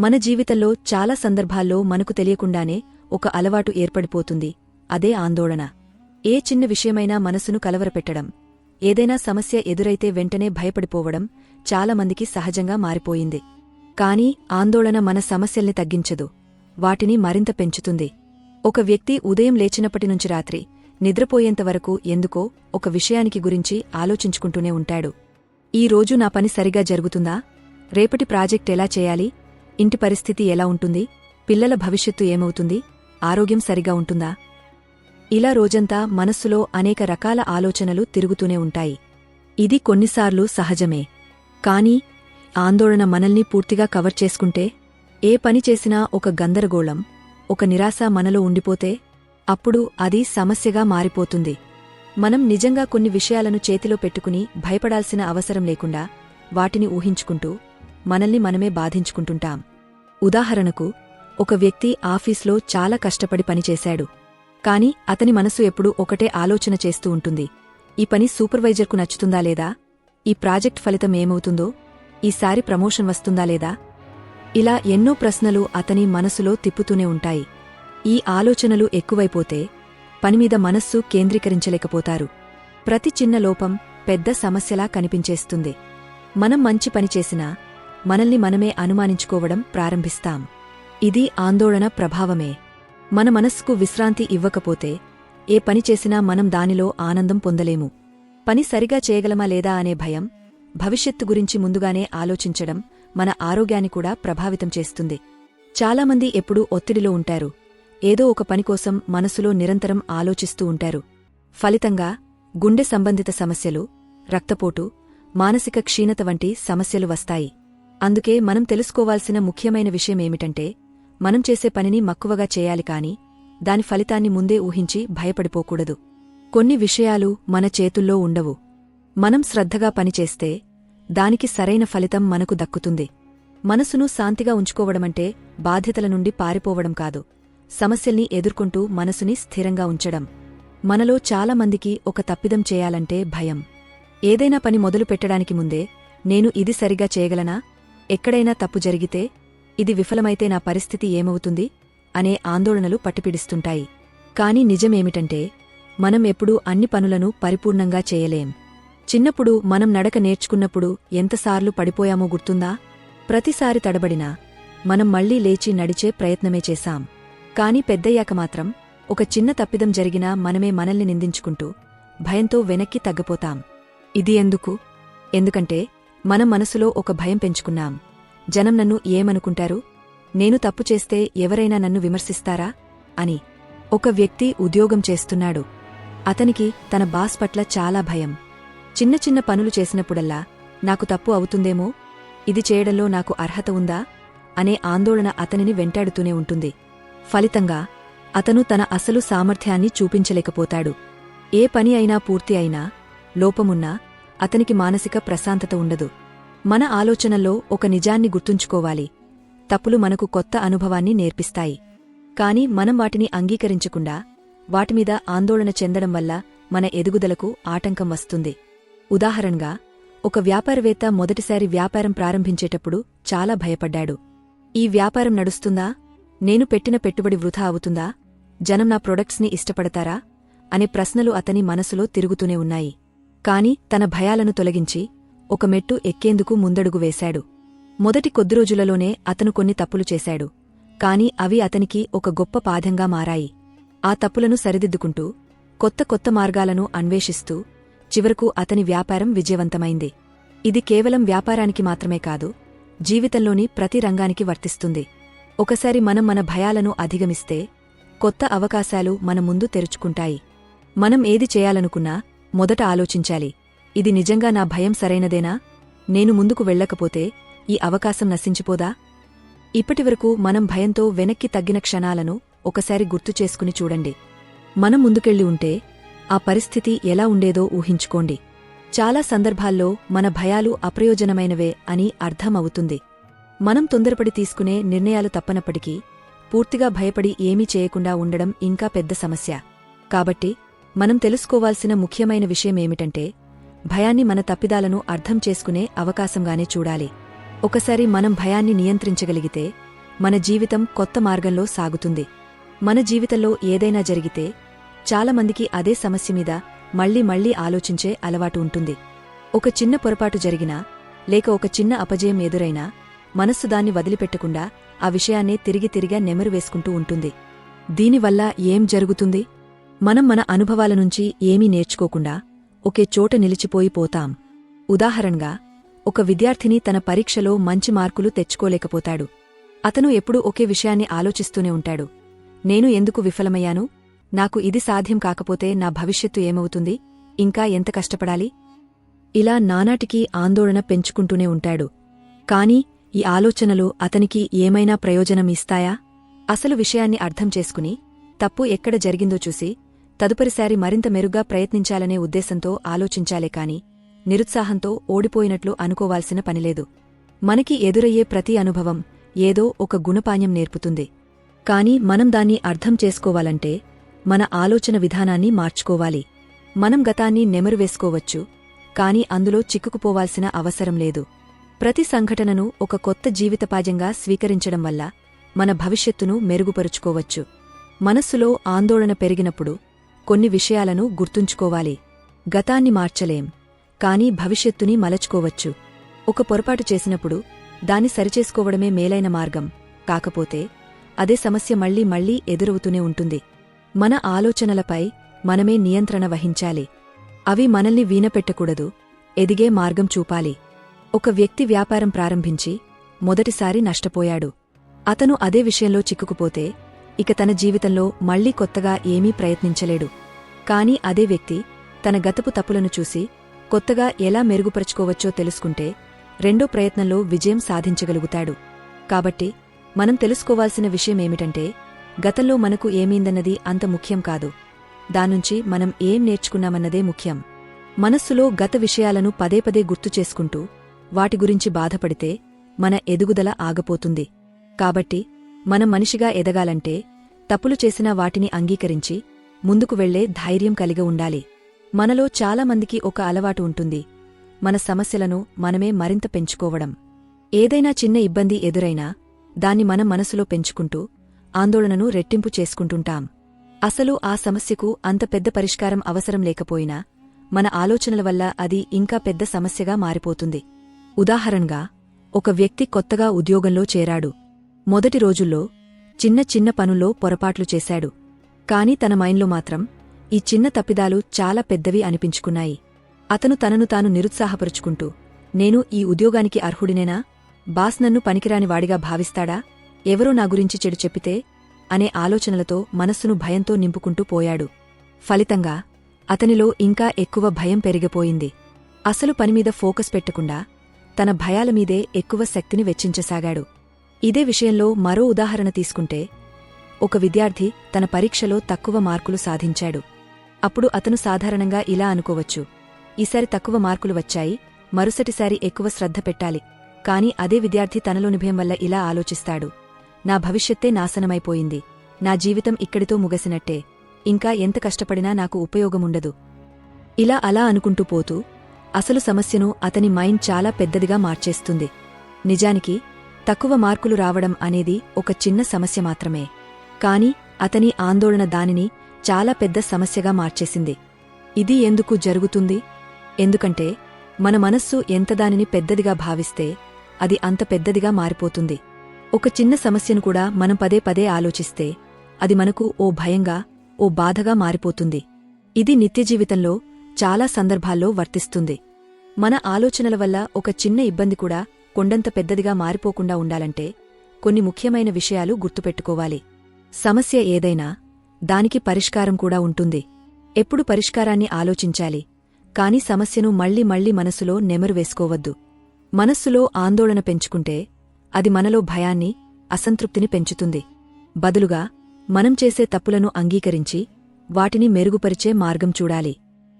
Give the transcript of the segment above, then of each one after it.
మన జీవితంలో చాలా సందర్భాల్లో మనకు తెలియకుండానే ఒక అలవాటు ఏర్పడిపోతుంది. అదే ఆందోళన. ఏ చిన్న విషయమైనా మనసును కలవరపెట్టడం. ఏదైనా సమస్య ఎదురైతే వెంటనే భయపడిపోవడం చాలామందికి సహజంగా మారిపోయింది. కాని ఆందోళన మన సమస్యల్ని తగ్గించదు. వాటిని మరింత పెంచుతుంది. ఒక వ్యక్తి ఉదయం లేచినప్పటినుంచి రాత్రి నిద్రపోయేంతవరకు ఎందుకో ఒక విషయానికి గురించి ఆలోచించుకుంటూనే ఉంటాడు. ఈ రోజు నా పని సరిగా జరుగుతుందా? రేపటి ప్రాజెక్ట్ ఎలా చేయాలి? ఇంటి పరిస్థితి ఎలా ఉంటుంది? పిల్లల భవిష్యత్తు ఏమవుతుంది? ఆరోగ్యం సరిగా ఉంటుందా? ఇలా రోజంతా మనస్సులో అనేక రకాల ఆలోచనలు తిరుగుతూనే ఉంటాయి. ఇది కొన్నిసార్లు సహజమే. కాని ఆందోళన మనల్ని పూర్తిగా కవర్ చేసుకుంటే ఏ పని చేసినా ఒక గందరగోళం ఒక నిరాశ మనలో ఉండిపోతే అప్పుడు అది సమస్యగా మారిపోతుంది. మనం నిజంగా కొన్ని విషయాలను చేతిలో పెట్టుకుని భయపడాల్సిన అవసరం లేకుండా వాటిని ఊహించుకుంటూ మనల్ని మనమే బాధించుకుంటుంటాం. ఉదాహరణకు ఒక వ్యక్తి ఆఫీస్లో చాలా కష్టపడి పనిచేశాడు. కాని అతని మనసు ఎప్పుడూ ఒకటే ఆలోచన చేస్తూ ఉంటుంది. ఈ పని సూపర్వైజర్కు నచ్చుతుందా లేదా? ఈ ప్రాజెక్ట్ ఫలితం ఏమవుతుందో? ఈసారి ప్రమోషన్ వస్తుందా లేదా? ఇలా ఎన్నో ప్రశ్నలు అతని మనసులో తిప్పుతూనే ఉంటాయి. ఈ ఆలోచనలు ఎక్కువైపోతే పనిమీద మనస్సు కేంద్రీకరించలేకపోతారు. ప్రతి చిన్న లోపం పెద్ద సమస్యలా కనిపించేస్తుంది. మనం మంచి పనిచేసినా మనల్ని మనమే అనుమానించుకోవడం ప్రారంభిస్తాం. ఇది ఆందోళన ప్రభావమే. మన మనస్సుకు విశ్రాంతి ఇవ్వకపోతే ఏ పని చేసినా మనం దానిలో ఆనందం పొందలేము. పని సరిగా చేయగలమా లేదా అనే భయం భవిష్యత్తు గురించి ముందుగానే ఆలోచించడం మన ఆరోగ్యాన్ని కూడా ప్రభావితం చేస్తుంది. చాలామంది ఎప్పుడూ ఒత్తిడిలో ఉంటారు. ఏదో ఒక పని కోసం మనసులో నిరంతరం ఆలోచిస్తూ ఉంటారు. ఫలితంగా గుండె సంబంధిత సమస్యలు రక్తపోటు మానసిక క్షీణత వంటి సమస్యలు వస్తాయి. అందుకే మనం తెలుసుకోవాల్సిన ముఖ్యమైన విషయమేమిటంటే మనం చేసే పనిని మక్కువగా చేయాలి కాని దాని ఫలితాన్ని ముందే ఊహించి భయపడిపోకూడదు. కొన్ని విషయాలు మన చేతుల్లో ఉండవు. మనం శ్రద్ధగా పనిచేస్తే దానికి సరైన ఫలితం మనకు దక్కుతుంది. మనసును శాంతిగా ఉంచుకోవడమంటే బాధ్యతల నుండి పారిపోవడం కాదు. సమస్యల్ని ఎదుర్కొంటూ మనసుని స్థిరంగా ఉంచడం. మనలో చాలామందికి ఒక తప్పిదం చేయాలంటే భయం. ఏదైనా పని మొదలు పెట్టడానికి ముందే నేను ఇది సరిగా చేయగలనా? ఎక్కడైనా తప్పు జరిగితే ఇది విఫలమైతే నా పరిస్థితి ఏమవుతుంది అనే ఆందోళనలు పట్టిపిడిస్తుంటాయి. కాని నిజమేమిటంటే మనం ఎప్పుడూ అన్ని పనులను పరిపూర్ణంగా చేయలేం. చిన్నప్పుడు మనం నడక నేర్చుకున్నప్పుడు ఎంతసార్లు పడిపోయామో గుర్తుందా? ప్రతిసారి తడబడినా మనం మళ్ళీ లేచి నడిచే ప్రయత్నమే చేశాం. కాని పెద్దయ్యాక మాత్రం ఒక చిన్న తప్పిదం జరిగినా మనమే మనల్ని నిందించుకుంటూ భయంతో వెనక్కి తగ్గిపోతాం. ఇది ఎందుకు? ఎందుకంటే మనం మనసులో ఒక భయం పెంచుకున్నాం. జనం నన్ను ఏమనుకుంటారు? నేను తప్పు చేస్తే ఎవరైనా నన్ను విమర్శిస్తారా? అని. ఒక వ్యక్తి ఉద్యోగం చేస్తున్నాడు. అతనికి తన బాస్ పట్ల చాలా భయం. చిన్న చిన్న పనులు చేసినప్పుడల్లా నాకు తప్పు అవుతుందేమో? ఇది చేయడంలో నాకు అర్హత ఉందా? అనే ఆందోళన అతనిని వెంటాడుతూనే ఉంటుంది. ఫలితంగా అతను తన అసలు సామర్థ్యాన్ని చూపించలేకపోతాడు. ఏ పని అయినా పూర్తి అయినా లోపమున్నా అతనికి మానసిక ప్రశాంతత ఉండదు. మన ఆలోచనల్లో ఒక నిజాన్ని గుర్తుంచుకోవాలి. తప్పులు మనకు కొత్త అనుభవాన్ని నేర్పిస్తాయి. కాని మనం వాటిని అంగీకరించకుండా వాటిమీద ఆందోళన చెందడం వల్ల మన ఎదుగుదలకు ఆటంకం వస్తుంది. ఉదాహరణగా ఒక వ్యాపారవేత్త మొదటిసారి వ్యాపారం ప్రారంభించేటప్పుడు చాలా భయపడ్డాడు. ఈ వ్యాపారం నడుస్తుందా? నేను పెట్టిన పెట్టుబడి వృధా అవుతుందా? జనం నా ప్రొడక్ట్స్ని ఇష్టపడతారా? అనే ప్రశ్నలు అతని మనసులో తిరుగుతూనే ఉన్నాయి. కాని తన భయాలను తొలగించి ఒక మెట్టు ఎక్కేందుకు ముందడుగు వేశాడు. మొదటి కొద్ది రోజులలోనే అతను కొన్ని తప్పులు చేశాడు. కాని అవి అతనికి ఒక గొప్ప పాఠంగా మారాయి. ఆ తప్పులను సరిదిద్దుకుంటూ కొత్త కొత్త మార్గాలను అన్వేషిస్తూ చివరకు అతని వ్యాపారం విజయవంతమైంది. ఇది కేవలం వ్యాపారానికి మాత్రమే కాదు జీవితంలోని ప్రతి రంగానికి వర్తిస్తుంది. ఒకసారి మనం మన భయాలను అధిగమిస్తే కొత్త అవకాశాలు మన ముందు తెరుచుకుంటాయి. మనం ఏది చేయాలనుకున్నా మొదట ఆలోచించాలి. ఇది నిజంగా నా భయం సరైనదేనా? నేను ముందుకు వెళ్ళకపోతే ఈ అవకాశం నశించిపోదా? ఇప్పటివరకు మనం భయంతో వెనక్కి తగ్గిన క్షణాలను ఒకసారి గుర్తు చేసుకుని చూడండి. మనం ముందుకెళ్ళి ఉంటే ఆ పరిస్థితి ఎలా ఉండేదో ఊహించుకోండి. చాలా సందర్భాల్లో మన భయాలు అప్రయోజనమైనవే అని అర్థం అవుతుంది మనం తొందరపడి తీసుకునే నిర్ణయాలు తప్పనప్పటికీ పూర్తిగా భయపడి ఏమీ చేయకుండా ఉండడం ఇంకా పెద్ద సమస్య. కాబట్టి మనం తెలుసుకోవాల్సిన ముఖ్యమైన విషయమేమిటంటే భయాన్ని మన తప్పిదాలను అర్థం చేసుకునే అవకాశంగానే చూడాలి. ఒకసారి మనం భయాన్ని నియంత్రించగలిగితే మన జీవితం కొత్త మార్గంలో సాగుతుంది. మన జీవితంలో ఏదైనా జరిగితే చాలామందికి అదే సమస్య మీద మళ్ళీ మళ్ళీ ఆలోచించే అలవాటు ఉంటుంది. ఒక చిన్న పొరపాటు జరిగినా లేక ఒక చిన్న అపజయం ఎదురైనా మనస్సు దాన్ని వదిలిపెట్టకుండా ఆ విషయాన్నే తిరిగి తిరిగా నెమరు వేసుకుంటూ ఉంటుంది. దీనివల్ల ఏం జరుగుతుంది? మనం మన అనుభవాల నుంచి ఏమీ నేర్చుకోకుండా ఒకే చోట నిలిచిపోయి పోతాం. ఉదాహరణగా ఒక విద్యార్థిని తన పరీక్షలో మంచి మార్కులు తెచ్చుకోలేకపోతాడు. అతను ఎప్పుడూ ఒకే విషయాన్ని ఆలోచిస్తూనే ఉంటాడు. నేను ఎందుకు విఫలమయ్యాను? నాకు ఇది సాధ్యం కాకపోతే నా భవిష్యత్తు ఏమవుతుంది? ఇంకా ఎంత కష్టపడాలి? ఇలా నానాటికీ ఆందోళన పెంచుకుంటూనే ఉంటాడు. కాని ఈ ఆలోచనలు అతనికి ఏమైనా ప్రయోజనం ఇస్తాయా? అసలు విషయాన్ని అర్థం చేసుకుని తప్పు ఎక్కడ జరిగిందో చూసి తదుపరిసారి మరింత మెరుగ్గా ప్రయత్నించాలనే ఉద్దేశంతో ఆలోచించాలే కాని నిరుత్సాహంతో ఓడిపోయినట్లు అనుకోవాల్సిన పనిలేదు. మనకి ఎదురయ్యే ప్రతి అనుభవం ఏదో ఒక గుణపాణ్యం నేర్పుతుంది. కాని మనం దాన్ని అర్థం చేసుకోవాలంటే మన ఆలోచన విధానాన్ని మార్చుకోవాలి. మనం గతాన్ని నెమరువేసుకోవచ్చు కాని అందులో చిక్కుకుపోవాల్సిన అవసరం లేదు. ప్రతి సంఘటనను ఒక కొత్త జీవితపాజంగా స్వీకరించడం వల్ల మన భవిష్యత్తును మెరుగుపరుచుకోవచ్చు. మనస్సులో ఆందోళన పెరిగినప్పుడు కొన్ని విషయాలను గుర్తుంచుకోవాలి. గతాన్ని మార్చలేం. కాని భవిష్యత్తుని మలచుకోవచ్చు. ఒక పొరపాటు చేసినప్పుడు దాన్ని సరిచేసుకోవడమే మేలైన మార్గం. కాకపోతే అదే సమస్య మళ్ళీ మళ్ళీ ఎదురవుతూనే ఉంటుంది. మన ఆలోచనలపై మనమే నియంత్రణ వహించాలి. అవి మనల్ని వీనపెట్టకూడదు ఎదిగే మార్గం చూపాలి. ఒక వ్యక్తి వ్యాపారం ప్రారంభించి మొదటిసారి నష్టపోయాడు. అతను అదే విషయంలో చిక్కుకుపోతే ఇక తన జీవితంలో మళ్ళీ కొత్తగా ఏమీ ప్రయత్నించలేడు. కాని అదే వ్యక్తి తన గతపు తప్పులను చూసి కొత్తగా ఎలా మెరుగుపరుచుకోవచ్చో తెలుసుకుంటే రెండో ప్రయత్నంలో విజయం సాధించగలుగుతాడు. కాబట్టి మనం తెలుసుకోవాల్సిన విషయమేమిటంటే గతంలో మనకు ఏమీందన్నది అంత ముఖ్యం కాదు. దానుంచి మనం ఏం నేర్చుకున్నామన్నదే ముఖ్యం. మనస్సులో గత విషయాలను పదే పదే గుర్తు చేసుకుంటూ వాటి గురించి బాధపడితే మన ఎదుగుదల ఆగపోతుంది. కాబట్టి మన మనిషిగా ఎదగాలంటే తప్పులు చేసిన వాటిని అంగీకరించి ముందుకు వెళ్ళే ధైర్యం కలిగి ఉండాలి. మనలో చాలామందికి ఒక అలవాటు ఉంటుంది. మన సమస్యలను మనమే మరింత పెంచుకోవడం. ఏదైనా చిన్న ఇబ్బంది ఎదురైనా దాన్ని మన మనసులో పెంచుకుంటూ ఆందోళనను రెట్టింపు చేసుకుంటుంటాం. అసలు ఆ సమస్యకు అంత పెద్ద పరిష్కారం అవసరం లేకపోయినా మన ఆలోచనల వల్ల అది ఇంకా పెద్ద సమస్యగా మారిపోతుంది. ఉదాహరణగా ఒక వ్యక్తి కొత్తగా ఉద్యోగంలో చేరాడు. మొదటి రోజుల్లో చిన్న చిన్న పనుల్లో పొరపాట్లు చేశాడు. కాని తన మైండ్లో మాత్రం ఈ చిన్న తప్పిదాలు చాలా పెద్దవి అనిపించుకున్నాయి. అతను తనను తాను నిరుత్సాహపరుచుకుంటూ నేను ఈ ఉద్యోగానికి అర్హుడినేనా? బాస్ నన్ను పనికిరాని వాడిగా భావిస్తాడా? ఎవరో నా గురించి చెడు చెప్పితే? అనే ఆలోచనలతో మనస్సును భయంతో నింపుకుంటూ పోయాడు. ఫలితంగా అతనిలో ఇంకా ఎక్కువ భయం పెరిగిపోయింది. అసలు పనిమీద ఫోకస్ పెట్టకుండా తన భయాలమీదే ఎక్కువ శక్తిని వెచ్చించసాగాడు. ఇదే విషయంలో మరో ఉదాహరణ తీసుకుంటే ఒక విద్యార్థి తన పరీక్షలో తక్కువ మార్కులు సాధించాడు. అప్పుడు అతను సాధారణంగా ఇలా అనుకోవచ్చు. ఈసారి తక్కువ మార్కులు వచ్చాయి మరుసటిసారి ఎక్కువ శ్రద్ధ పెట్టాలి. కాని అదే విద్యార్థి తనలోని భయం వల్ల ఇలా ఆలోచిస్తాడు. నా భవిష్యత్తే నాశనమైపోయింది. నా జీవితం ఇక్కడితో ముగసినట్టే. ఇంకా ఎంత కష్టపడినా నాకు ఉపయోగముండదు. ఇలా అలా అనుకుంటూ పోతూ అసలు సమస్యను అతని మైండ్ చాలా పెద్దదిగా మార్చేస్తుంది. నిజానికి తక్కువ మార్కులు రావడం అనేది ఒక చిన్న సమస్య మాత్రమే. కాని అతని ఆందోళన దానిని చాలా పెద్ద సమస్యగా మార్చేసింది. ఇది ఎందుకు జరుగుతుంది? ఎందుకంటే మన మనస్సు ఎంత దానిని పెద్దదిగా భావిస్తే అది అంత పెద్దదిగా మారిపోతుంది. ఒక చిన్న సమస్యను కూడా మనం పదే పదే ఆలోచిస్తే అది మనకు ఓ భయంగా ఓ బాధగా మారిపోతుంది. ఇది నిత్యజీవితంలో చాలా సందర్భాల్లో వర్తిస్తుంది. మన ఆలోచనల వల్ల ఒక చిన్న ఇబ్బంది కూడా కొండంత పెద్దదిగా మారిపోకుండా ఉండాలంటే కొన్ని ముఖ్యమైన విషయాలు గుర్తుపెట్టుకోవాలి. సమస్య ఏదైనా దానికి పరిష్కారం కూడా ఉంటుంది. ఎప్పుడు పరిష్కారాన్ని ఆలోచించాలి. కాని సమస్యను మళ్ళీ మళ్ళీ మనసులో నెమరు వేసుకోవద్దు. మనస్సులో ఆందోళన పెంచుకుంటే అది మనలో భయాన్ని అసంతృప్తిని పెంచుతుంది. బదులుగా మనం చేసే తప్పులను అంగీకరించి వాటిని మెరుగుపరిచే మార్గం చూడాలి.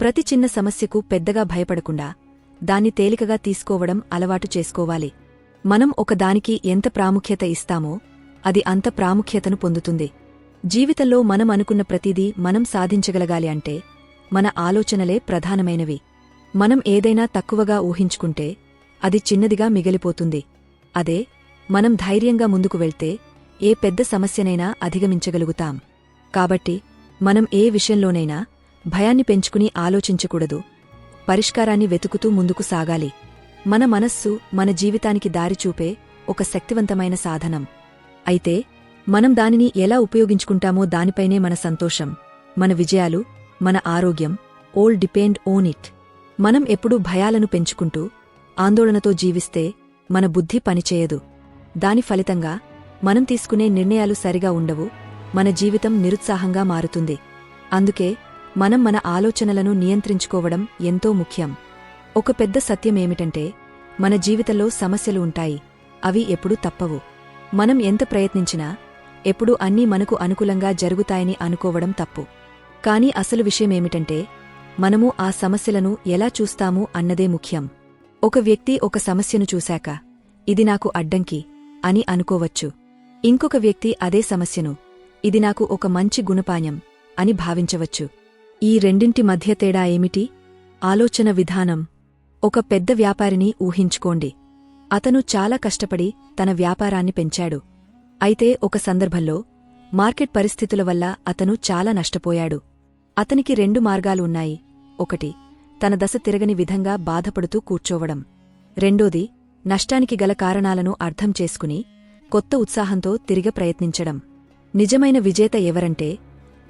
ప్రతి చిన్న సమస్యకు పెద్దగా భయపడకుండా దాన్ని తేలికగా తీసుకోవడం అలవాటు చేసుకోవాలి. మనం ఒకదానికి ఎంత ప్రాముఖ్యత ఇస్తామో అది అంత ప్రాముఖ్యతను పొందుతుంది. జీవితంలో మనం అనుకున్న ప్రతిదీ మనం సాధించగలగాలి అంటే మన ఆలోచనలే ప్రధానమైనవి. మనం ఏదైనా తక్కువగా ఊహించుకుంటే అది చిన్నదిగా మిగిలిపోతుంది. అదే మనం ధైర్యంగా ముందుకు వెళ్తే ఏ పెద్ద సమస్యనైనా అధిగమించగలుగుతాం. కాబట్టి మనం ఏ విషయంలోనైనా భయాన్ని పెంచుకుని ఆలోచించకూడదు. పరిష్కారాన్ని వెతుకుతూ ముందుకు సాగాలి. మన మనస్సు మన జీవితానికి దారి చూపే ఒక శక్తివంతమైన సాధనం. అయితే మనం దానిని ఎలా ఉపయోగించుకుంటామో దానిపైనే మన సంతోషం మన విజయాలు మన ఆరోగ్యం ఓల్ డిపెండ్ ఓన్ ఇట్ మనం ఎప్పుడూ భయాలను పెంచుకుంటూ ఆందోళనతో జీవిస్తే మన బుద్ధి పనిచేయదు. దాని ఫలితంగా మనం తీసుకునే నిర్ణయాలు సరిగా ఉండవు మన జీవితం నిరుత్సాహంగా మారుతుంది. అందుకే మనం మన ఆలోచనలను నియంత్రించుకోవడం ఎంతో ముఖ్యం. ఒక పెద్ద సత్యమేమిటంటే మన జీవితంలో సమస్యలు ఉంటాయి అవి ఎప్పుడూ తప్పవు. మనం ఎంత ప్రయత్నించినా ఎప్పుడూ అన్నీ మనకు అనుకూలంగా జరుగుతాయని అనుకోవడం తప్పు. కాని అసలు విషయమేమిటంటే మనము ఆ సమస్యలను ఎలా చూస్తాము అన్నదే ముఖ్యం. ఒక వ్యక్తి ఒక సమస్యను చూశాక ఇది నాకు అడ్డంకి అని అనుకోవచ్చు. ఇంకొక వ్యక్తి అదే సమస్యను ఇది నాకు ఒక మంచి గుణపాయం అని భావించవచ్చు. ఈ రెండింటి మధ్య తేడా ఏమిటి? ఆలోచన విధానం. ఒక పెద్ద వ్యాపారిని ఊహించుకోండి. అతను చాలా కష్టపడి తన వ్యాపారాన్ని పెంచాడు. అయితే ఒక సందర్భంలో మార్కెట్ పరిస్థితుల వల్ల అతను చాలా నష్టపోయాడు. అతనికి రెండు మార్గాలు ఉన్నాయి. ఒకటి తన దశ తిరగని విధంగా బాధపడుతూ కూర్చోవడం. రెండోది నష్టానికి గల కారణాలను అర్థం చేసుకుని కొత్త ఉత్సాహంతో తిరిగ ప్రయత్నించడం. నిజమైన విజేత ఎవరంటే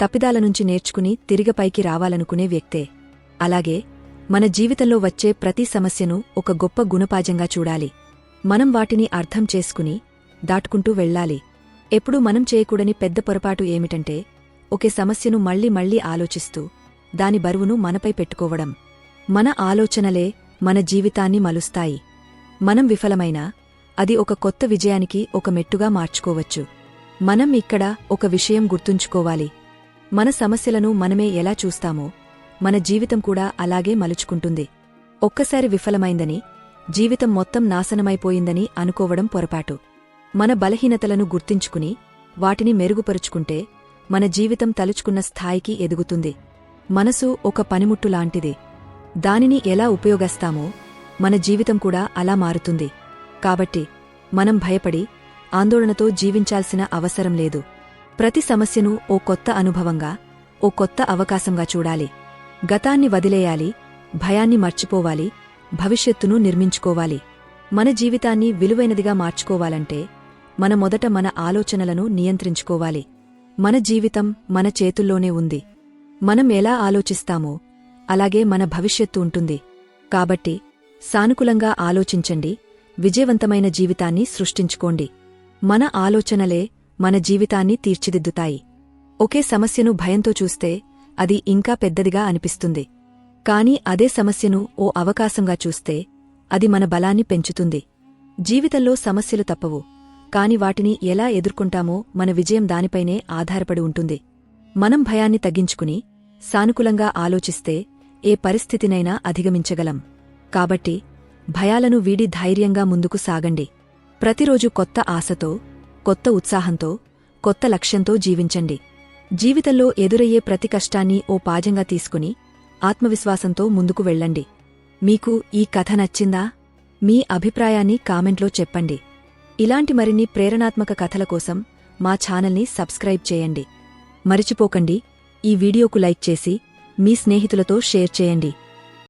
తప్పిదాల నుంచి నేర్చుకుని తిరిగపైకి రావాలనుకునే వ్యక్తే. అలాగే మన జీవితంలో వచ్చే ప్రతి సమస్యను ఒక గొప్ప గుణపాజంగా చూడాలి. మనం వాటిని అర్థం చేసుకుని దాటుకుంటూ వెళ్ళాలి. ఎప్పుడూ మనం చేయకూడని పెద్ద పొరపాటు ఏమిటంటే ఒకే సమస్యను మళ్ళీ మళ్ళీ ఆలోచిస్తూ దాని బరువును మనపై పెట్టుకోవడం. మన ఆలోచనలే మన జీవితాన్ని మలుస్తాయి. మనం విఫలమైనా అది ఒక కొత్త విజయానికి ఒక మెట్టుగా మార్చుకోవచ్చు. మనం ఇక్కడ ఒక విషయం గుర్తుంచుకోవాలి. మన సమస్యలను మనమే ఎలా చూస్తామో మన జీవితం కూడా అలాగే మలుచుకుంటుంది. ఒక్కసారి విఫలమైందని జీవితం మొత్తం నాశనమైపోయిందని అనుకోవడం పొరపాటు. మన బలహీనతలను గుర్తించుకుని వాటిని మెరుగుపరుచుకుంటే మన జీవితం తలుచుకున్న స్థాయికి ఎదుగుతుంది. మనసు ఒక పనిముట్టు లాంటిది. దానిని ఎలా ఉపయోగస్తామో మన జీవితం కూడా అలా మారుతుంది. కాబట్టి మనం భయపడి ఆందోళనతో జీవించాల్సిన అవసరం లేదు. ప్రతి సమస్యను ఓ కొత్త అనుభవంగా ఓ కొత్త అవకాశంగా చూడాలి. గతాన్ని వదిలేయాలి భయాన్ని మర్చిపోవాలి భవిష్యత్తును నిర్మించుకోవాలి. మన జీవితాన్ని విలువైనదిగా మార్చుకోవాలంటే మన మొదట మన ఆలోచనలను నియంత్రించుకోవాలి. మన జీవితం మన చేతుల్లోనే ఉంది. మనం ఎలా ఆలోచిస్తామో అలాగే మన భవిష్యత్తు ఉంటుంది. కాబట్టి సానుకూలంగా ఆలోచించండి విజయవంతమైన జీవితాన్ని సృష్టించుకోండి. మన ఆలోచనలే మన జీవితాన్ని తీర్చిదిద్దుతాయి. ఒకే సమస్యను భయంతో చూస్తే అది ఇంకా పెద్దదిగా అనిపిస్తుంది. కాని అదే సమస్యను ఓ అవకాశంగా చూస్తే అది మన బలాన్ని పెంచుతుంది. జీవితంలో సమస్యలు తప్పవు. కాని వాటిని ఎలా ఎదుర్కొంటామో మన విజయం దానిపైనే ఆధారపడి ఉంటుంది. మనం భయాన్ని తగ్గించుకుని సానుకూలంగా ఆలోచిస్తే ఏ పరిస్థితినైనా అధిగమించగలం. కాబట్టి భయాలను వీడి ధైర్యంగా ముందుకు సాగండి. ప్రతిరోజు కొత్త ఆశతో కొత్త ఉత్సాహంతో కొత్త లక్ష్యంతో జీవించండి. జీవితంలో ఎదురయ్యే ప్రతి కష్టాన్ని ఓ పాజంగా తీసుకుని ఆత్మవిశ్వాసంతో ముందుకు వెళ్ళండి. మీకు ఈ కథ నచ్చిందా? మీ అభిప్రాయాన్ని కామెంట్లో చెప్పండి. ఇలాంటి మరిన్ని ప్రేరణాత్మక కథల కోసం మా ఛానల్ని సబ్స్క్రైబ్ చేయండి. మరిచిపోకండి ఈ వీడియోకు లైక్ చేసి మీ స్నేహితులతో షేర్ చేయండి.